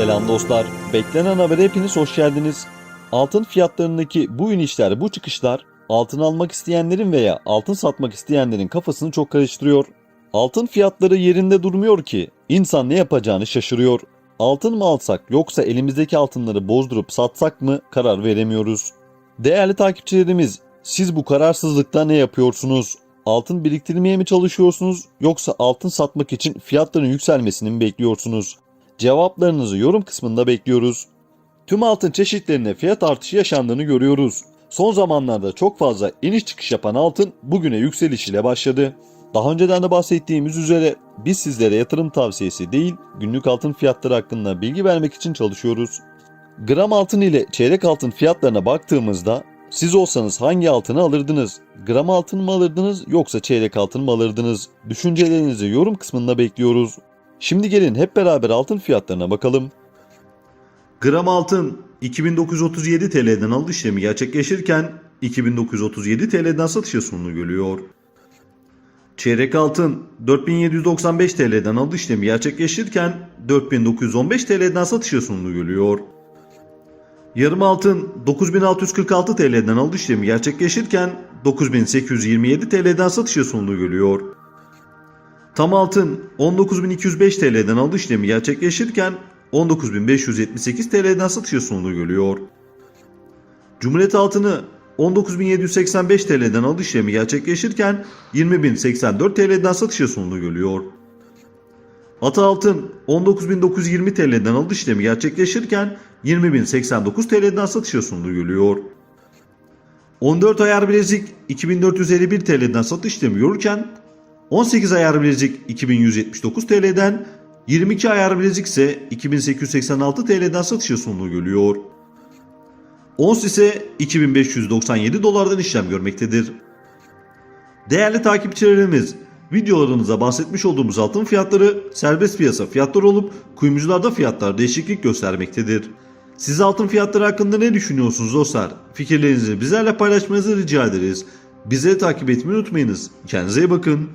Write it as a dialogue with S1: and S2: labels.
S1: Selam dostlar. Beklenen habere hepiniz hoş geldiniz. Altın fiyatlarındaki bu inişler, bu çıkışlar altın almak isteyenlerin veya altın satmak isteyenlerin kafasını çok karıştırıyor. Altın fiyatları yerinde durmuyor ki insan ne yapacağını şaşırıyor. Altın mı alsak yoksa elimizdeki altınları bozdurup satsak mı karar veremiyoruz. Değerli takipçilerimiz, siz bu kararsızlıkta ne yapıyorsunuz? Altın biriktirmeye mi çalışıyorsunuz yoksa altın satmak için fiyatların yükselmesini mi bekliyorsunuz? Cevaplarınızı yorum kısmında bekliyoruz. Tüm altın çeşitlerinde fiyat artışı yaşandığını görüyoruz. Son zamanlarda çok fazla iniş çıkış yapan altın bugüne yükseliş ile başladı. Daha önceden de bahsettiğimiz üzere biz sizlere yatırım tavsiyesi değil, günlük altın fiyatları hakkında bilgi vermek için çalışıyoruz. Gram altın ile çeyrek altın fiyatlarına baktığımızda siz olsanız hangi altını alırdınız? Gram altın mı alırdınız yoksa çeyrek altın mı alırdınız? Düşüncelerinizi yorum kısmında bekliyoruz. Şimdi gelin hep beraber altın fiyatlarına bakalım.
S2: Gram altın 2937 TL'den alış işlemi gerçekleşirken 2937 TL'den satışa sunulu görüyor. Çeyrek altın 4795 TL'den alış işlemi gerçekleşirken 4915 TL'den satışa sunulu görüyor. Yarım altın 9646 TL'den alış işlemi gerçekleşirken 9827 TL'den satışa sunulu görüyor. Tam altın 19.205 TL'den alış işlemi gerçekleşirken 19.578 TL'den satışa sunulu görüyor. Cumhuriyet altını 19.785 TL'den alış işlemi gerçekleşirken 20.084 TL'den satışa sunulu görüyor. Ata altın 19.920 TL'den alış işlemi gerçekleşirken 20.089 TL'den satışa sunulu görüyor. 14 ayar bilezik 2451 TL'den satış işlemi görürken 18 ayar bilezik 2179 TL'den 22 ayar bilezik ise 2886 TL'den satışa sunulu görüyor. Ons ise 2597 dolardan işlem görmektedir. Değerli takipçilerimiz, videolarımızda bahsetmiş olduğumuz altın fiyatları serbest piyasa fiyatları olup kuyumcularda fiyatlar değişiklik göstermektedir. Siz altın fiyatları hakkında ne düşünüyorsunuz dostlar? Fikirlerinizi bizlerle paylaşmanızı rica ederiz. Bizleri takip etmeyi unutmayınız. Kendinize iyi bakın.